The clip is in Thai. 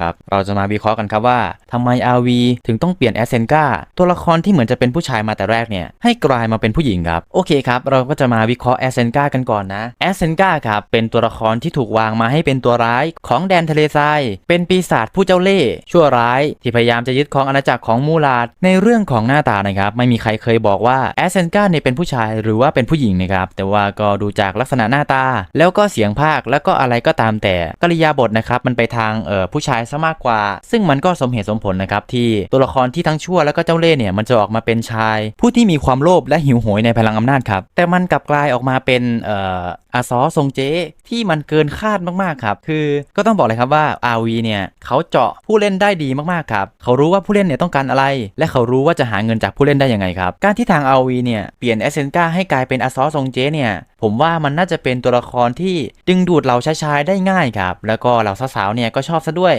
ครับ เราจะมาวิเคราะห์กันครับว่าทำไม RV ถึงต้องเปลี่ยนแอสเซนกาตัวละครที่เหมือนจะเป็นผู้ชายมาแต่แรกเนี่ยให้กลายมาเป็นผู้หญิงครับ โอเคครับ เราก็จะมาวิเคราะห์แอสเซนกากันก่อนนะแอสเซนกาครับเป็นตัวละครที่ถูกวางมาให้เป็นตัวร้ายของแดนทะเลทรายเป็นปีศาจผู้เจ้าเล่ห์ชั่วร้ายที่พยายามจะยึดครองอาณาจักรของมูลาดในเรื่องของหน้าตานะครับไม่มีใครเคยบอกว่าแอสเซนกาเนี่ยเป็นผู้ชายหรือว่าเป็นผู้หญิงนะครับแต่ว่าก็ดูจากลักษณะหน้าตา แล้วก็เสียงภาคแล้วก็อะไรก็ตามแต่กริยาบทนะครับมันไปทางเอ่อผู้ชายซะมากกว่า ซึ่งมันก็สมเหตุสมผลนะครับที่ตัวละครที่ทั้งชั่วแล้วก็เจ้าเล่ห์เนี่ยมันจะออกมาเป็นชาย ผู้ที่มีความโลภและหิวโหยในพลังอำนาจครับแต่มันกลับกลายออกมาเป็นเอ่ออาซอทรงเจ๊ที่มันเกินคาดมากๆครับคือก็ต้องบอกเลยครับว่า RV เนี่ยเขาเจาะผู้เล่นได้ดีมากๆครับเขารู้ว่าผู้เล่นเนี่ยต้องการอะไร และเขารู้ว่าจะหาเงินจากผู้เล่นได้ยังไงครับการที่ทาง RV เนี่ยเปลี่ยนเอเซนกาให้กลายเป็นอาซอทรงเจ๊เนี่ย ผมว่ามันน่าจะเป็นตัวละครที่ดึงดูดเราชายๆได้ง่ายครับ แล้วก็เราสาวๆเนี่ยก็ชอบซะด้วย